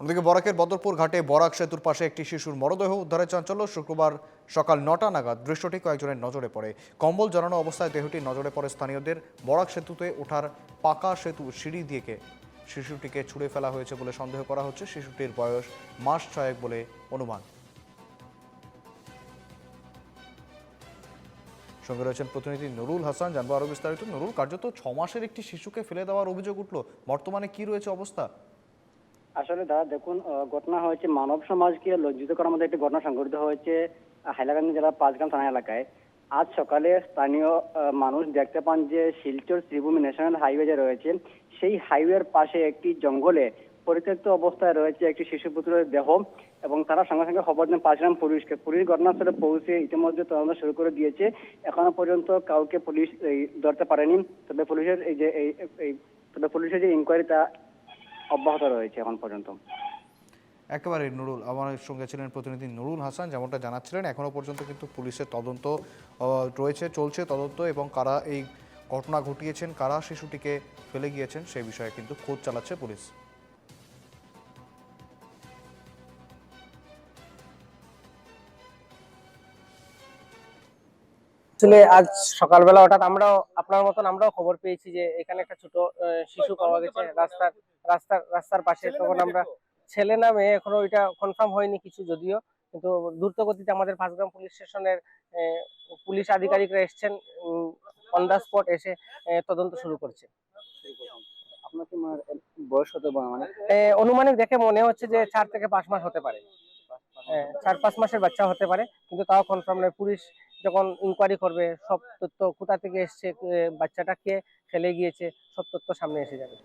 অন্যদিকে বরাকের বদরপুর ঘাটে বরাক সেতুর পাশে একটি শিশুর মরদেহ উদ্ধারের চাঞ্চল্য। শুক্রবার সকাল নটা নাগাদ দৃশ্যটি কয়েকজনের নজরে পড়ে। কম্বল জড়ানো অবস্থায় দেহটি নজরে পড়ে স্থানীয়দের। বরাক সেতুতে ওঠার পাকা সেতু সিঁড়ি দিকে শিশুটিকে ছুঁড়ে ফেলা হয়েছে বলে সন্দেহ করা হচ্ছে। শিশুটির বয়স মাস ছয়েক বলে অনুমান। সঙ্গে রয়েছেন প্রতিনিধি নুরুল হাসান। জানব আরও বিস্তারিত। নুরুল, কার্যত ছ মাসের একটি শিশুকে ফেলে দেওয়ার অভিযোগ উঠল। বর্তমানে কি রয়েছে অবস্থা? আসলে দাদা, দেখুন ঘটনা হয়েছে মানব সমাজকে লজ্জিত করার মধ্যে একটি ঘটনা সংঘটিত হয়েছে হাইলাকান্দি জেলার পাঁচগ্রাম থানা এলাকায়। আজ সকালে স্থানীয় মানুষ দেখতে পান যে শিলচর শ্রীভূমি ন্যাশনাল হাইওয়ে যে রয়েছে, সেই হাইওয়ের পাশে একটি জঙ্গলে পরিত্যক্ত অবস্থায় রয়েছে একটি শিশু পুত্রের দেহ এবং তারা সঙ্গে সঙ্গে খবর দেন পাঁচগ্রাম পুলিশকে। পুলিশ ঘটনাস্থলে পৌঁছে ইতিমধ্যে তদন্ত শুরু করে দিয়েছে। এখনও পর্যন্ত কাউকে পুলিশ ধরতে পারেনি। তবে পুলিশের এই যে, এই- তবে পুলিশের যে ইনকোয়ারি তা অব্যাহত রয়েছে এখন পর্যন্ত। একেবারে নুরুল, আমার সঙ্গে ছিলেন প্রতিনিধি নুরুল হাসান, যেমনটা জানাচ্ছিলেন এখনও পর্যন্ত কিন্তু পুলিশের তদন্ত রয়েছে, চলছে তদন্ত, এবং কারা এই ঘটনা ঘটিয়েছেন, কারা শিশুটিকে ফেলে গিয়েছেন সেই বিষয়ে কিন্তু খোঁজ চালাচ্ছে পুলিশ। আসলে আজ সকালবেলা হঠাৎ আমরাও আপনার মতন আমরাও খবর পেয়েছি যে এখানে একটা ছোট আহ, শিশু পাওয়া গেছে রাস্তার রাস্তার রাস্তার পাশে। তখন আমরা ছেলে না মেয়ে এখনও এটা কনফার্ম হয়নি কিছু যদিও। কিন্তু দ্রুত গতিতে আমাদের পাঁচগ্রাম পুলিশ স্টেশনের আহ, পুলিশ আধিকারিকরা এসছেন অন দ্য স্পট এসে তদন্ত শুরু করছে। আপনার কি বয়স হতে পারে মানে? অনুমানিক দেখে মনে হচ্ছে যে চার থেকে পাঁচ মাস হতে পারে। চার পাঁচ মাসের বাচ্চা হতে পারে, কিন্তু তাও কনফার্ম নয়। পুলিশ যখন ইনকোয়ারি করবে, সব তথ্য কোথা থেকে এসছে বাচ্চাটা কে ফেলে গিয়েছে, সব তথ্য সামনে এসে যাবে।